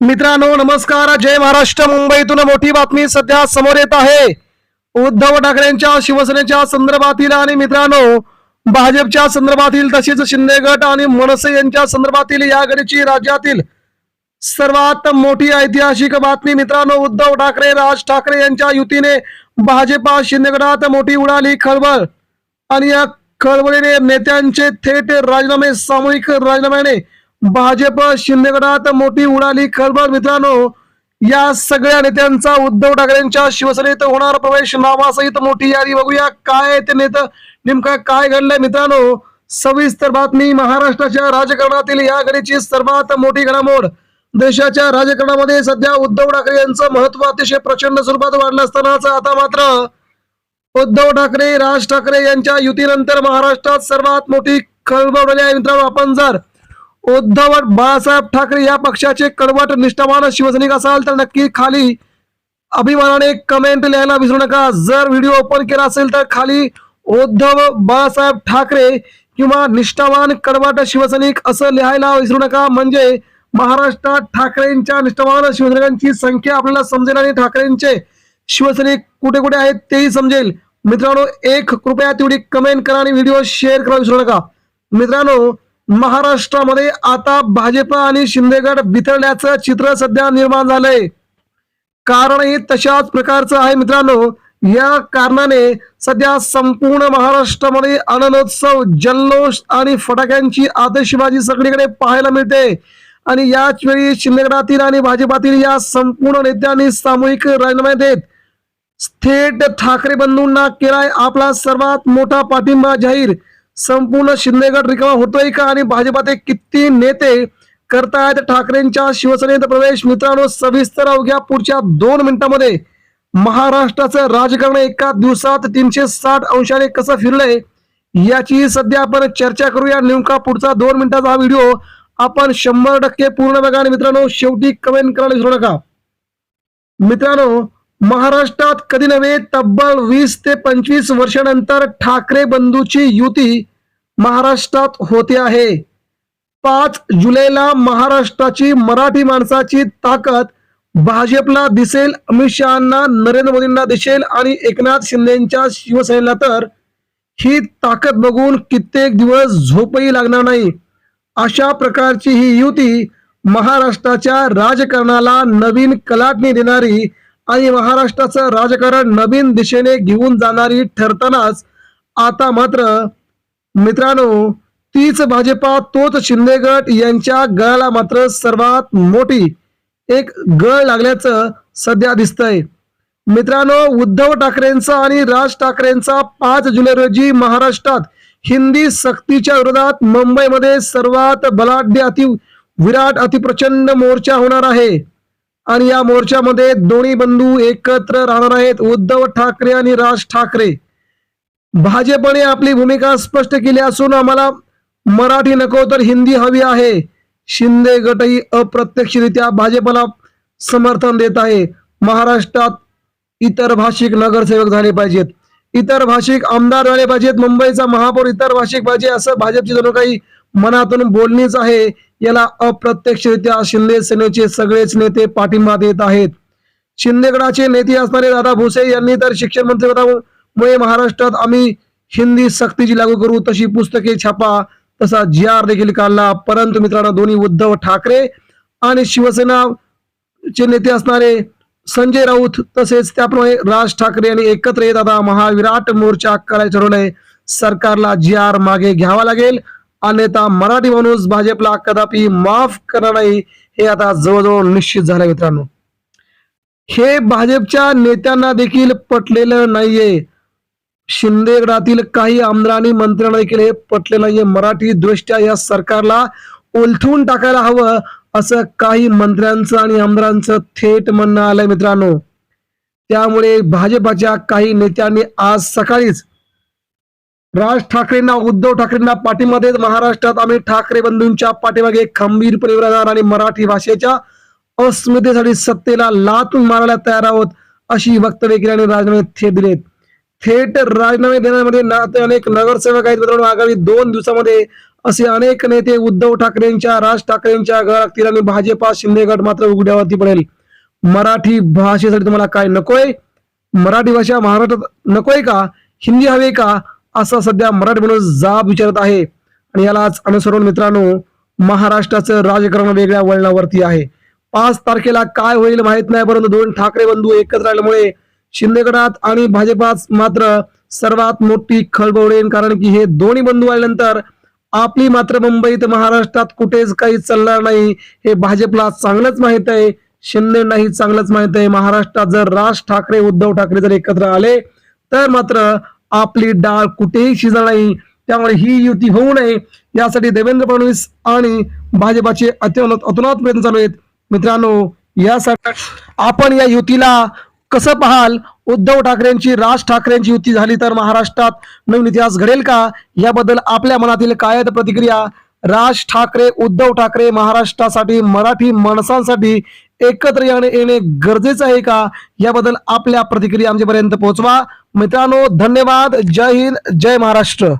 मित्रांनो नमस्कार. जय महाराष्ट्र. मुंबईतून मोठी बातमी सध्या समोर येत आहे. उद्धव ठाकरेंच्या शिवसेनेच्या संदर्भातील आणि मित्रांनो भाजपच्या संदर्भातील तसेच शिंदे गट आणि मनसे यांच्या संदर्भातील या घडीची राज्यातील सर्वात मोठी ऐतिहासिक बातमी मित्रांनो उद्धव ठाकरे राज ठाकरे यांच्या युतीने भाजपा शिंदे गटात मोठी उडाली खळबळ. आणि या खळबळीने नेत्यांचे थेट राजीनामे सामूहिक राजीनाम्याने भाजप शिंदेगडात मोठी उडाली खळबळ मित्रांनो. या सगळ्या नेत्यांचा उद्धव ठाकरेंच्या शिवसेनेत होणार प्रवेश नावासहित मोठी यादी बघूया. काय ते नेतं नेमकं काय घडलंय मित्रांनो? सविस्तर बातमी महाराष्ट्राच्या राजकारणातील या घडीची सर्वात मोठी घडामोड. देशाच्या राजकारणामध्ये सध्या उद्धव ठाकरे यांचं महत्त्व अतिशय प्रचंड स्वरूपात वाढलं असतानाच आता मात्र उद्धव ठाकरे राज ठाकरे यांच्या युतीनंतर महाराष्ट्रात सर्वात मोठी खळबळ आहे मित्रांनो. आपण जर उद्धव बाळासाहेब ठाकरे या पक्षाचे कडवट निष्ठावान शिवसैनिक असाल तर नक्की खाली अभिमानाने कमेंट लिहायला विसरू नका. जर व्हिडिओ ओपन केला असेल तर खाली उद्धव बाळासाहेब ठाकरे किंवा निष्ठावान कडवट शिवसैनिक असं लिहायला विसरू नका. म्हणजे महाराष्ट्रात ठाकरेंच्या निष्ठावान शिवसैनिकांची संख्या आपल्याला समजेल आणि ठाकरेंचे शिवसैनिक कुठे कुठे आहेत तेही समजेल. मित्रांनो एक कृपया तेवढी कमेंट करा आणि व्हिडिओ शेअर करा विसरू नका. मित्रांनो महाराष्ट्रामध्ये आता भाजप आणि शिंदेगड बिथरल्याचं चित्र सध्या निर्माण झालंय. कारणही तशाच प्रकारचं आहे मित्रांनो. या कारणाने सध्या संपूर्ण महाराष्ट्रामध्ये आनंदोत्सव जल्लोष आणि फटाक्यांची आतिषबाजी सगळीकडे पाहायला मिळते. आणि याच वेळी शिंदेगडातील आणि भाजपातील या संपूर्ण नेत्यांनी सामूहिक राजीनामे देत थेट ठाकरे बंधूंना केलाय आपला सर्वात मोठा पाठिंबा जाहीर. संपूर्ण शिंदेगड रिकामा होतोय का? आणि भाजपाचे किती नेते करतायत? ठाकरेंच्या शिवसेनेत प्रवेश. मित्रांनो सविस्तर अवघ्या पुढच्या दोन मिनिटांमध्ये महाराष्ट्राचं राजकारण एका दिवसात तीनशे साठ अंशाने कसं फिरलंय याची सध्या आपण चर्चा करूया. नेमका पुढचा दोन मिनिटाचा हा व्हिडिओ आपण शंभर टक्के पूर्ण बघा. आणि मित्रांनो शेवटी कमेंट करायला विसरू नका. मित्रांनो महाराष्ट्रात कधी नव्हे तब्बल वीस ते पंचवीस वर्षानंतर ठाकरे बंधूची युती महाराष्ट्रात होते आहे. पाच जुलैला महाराष्ट्राची मराठी माणसाची ताकद भाजपला दिसेल अमित शहाना नरेंद्र मोदींना दिसेल आणि एकनाथ शिंदेच्या शिवसेनेला तर ही ताकद बघून कित्येक दिवस झोपही लागणार नाही. अशा प्रकारची ही युती महाराष्ट्राच्या राजकारणाला नवीन कलाटणी देणारी आणि महाराष्ट्राचं राजकारण नवीन दिशेने घेऊन जाणारी ठरतानाच आता मात्र मित्रांनो तीच भाजपा तोच शिंदे गट यांच्या गळाला मात्र सर्वात मोठी एक गळ लागल्याचं सध्या दिसतंय. मित्रांनो उद्धव ठाकरेंचा आणि राज ठाकरेंचा पाच जुलै रोजी महाराष्ट्रात हिंदी सक्तीच्या विरोधात मुंबईमध्ये सर्वात बलाढ्य अति विराट अतिप्रचंड मोर्चा होणार आहे. आणि या मोर्चामध्ये दोन्ही बंधू एकत्र राहणार आहेत उद्धव ठाकरे आणि राज ठाकरे. भाजपने आपली भूमिका स्पष्ट केली असून आम्हाला मराठी नको तर हिंदी हवी आहे. शिंदे गटही अप्रत्यक्षरित्या भाजपला समर्थन देत आहे. महाराष्ट्रात इतर भाषिक नगरसेवक झाले पाहिजेत. इतर भाषिक आमदार झाले पाहिजेत. मुंबईचा महापौर इतर भाषिक पाहिजे असं भाजपची जणू काही मनातून बोलणीच आहे. याला अप्रत्यक्षरित्या शिंदे सेनेचे सगळेच नेते पाठिंबा देत आहेत. शिंदेगडाचे नेते असणारे दादा भुसे यांनी तर शिक्षण मंत्री मुळे महाराष्ट्रात आम्ही हिंदी सक्तीची लागू करू तशी पुस्तके छापा तसा जी आर देखील काढला. परंतु मित्रांनो दोन्ही उद्धव ठाकरे आणि शिवसेना चे नेते असणारे संजय राऊत तसेच त्याप्रमाणे राज ठाकरे यांनी एकत्र येत आता महाविराट मोर्चा करायचं ठरवलंय. सरकारला जी आर मागे घ्यावा लागेल. अन्यथा मराठी माणूस भाजपला कदापि माफ करणार नाही हे आता जवळजवळ निश्चित झालं मित्रांनो. हे भाजपच्या नेत्यांना देखील पटलेलं नाहीये. शिंदेगडातील काही आमदारांनी मंत्र्यांना देखील हे पटले नाहीये. मराठी दृष्ट्या या सरकारला उलथून टाकायला हवं असं काही मंत्र्यांचं आणि आमदारांचं थेट म्हणणं आलंय मित्रांनो. त्यामुळे भाजपाच्या काही नेत्यांनी आज सकाळीच राज ठाकरेंना उद्धव ठाकरेंना पाठिंबा देत महाराष्ट्रात आम्ही ठाकरे बंधूंच्या पाठीमागे खंबीरपणे उभे राहणार आणि मराठी भाषेच्या अस्मितेसाठी सत्तेला लातून मारायला तयार आहोत अशी वक्तव्य केल्याने राजनाने थेट दिलेत. थेट राजीनामे देण्यामध्ये ना ते अनेक नगरसेवक आहेत मित्रांनो. आगामी दोन दिवसामध्ये असे अनेक नेते उद्धव ठाकरेंच्या राज ठाकरेंच्या गळा लागतील आणि भाजपा शिंदे गट मात्र उघड्यावरती पडेल. मराठी भाषेसाठी तुम्हाला काय नकोय? मराठी भाषा महाराष्ट्रात नकोय का? हिंदी हवे का? असा सध्या मराठी माणूस जाब विचारत आहे. आणि यालाच अनुसरून मित्रांनो महाराष्ट्राचं राजकारण वेगळ्या वळणावरती आहे. पाच तारखेला काय होईल माहीत नाही परंतु दोन ठाकरे बंधू एकत्र आल्यामुळे शिंदे गटात आणि भाजपात मात्र सर्वात मोठी खळबळ कारण की हे दोन्ही बंधू आल्यानंतर आपली मात्र मुंबईत महाराष्ट्रात कुठेच काही चालणार नाही. हे भाजपला चांगलंच माहीत आहे. शिंदेनाही चांगलंच माहीत आहे. महाराष्ट्रात जर राज ठाकरे उद्धव ठाकरे जर एकत्र आले तर मात्र आपली डाळ कुठेही शिजणार नाही. त्यामुळे ही युती होऊ नये. यासाठी देवेंद्र फडणवीस आणि भाजपाचे अत्युन्नत अतुनात प्रयत्न चालू आहेत. मित्रांनो यासाठी आपण या युतीला कसं पाहाल? उद्धव ठाकरेंची राज ठाकरेंची युती झाली तर महाराष्ट्रात नवीन इतिहास घडेल का? याबद्दल आपल्या मनातील काय प्रतिक्रिया. राज ठाकरे उद्धव ठाकरे महाराष्ट्रासाठी मराठी माणसांसाठी एकत्र येणे येणे गरजेचं आहे का? याबद्दल आपल्या प्रतिक्रिया आमच्यापर्यंत पोहोचवा. मित्रांनो धन्यवाद. जय हिंद. जय महाराष्ट्र.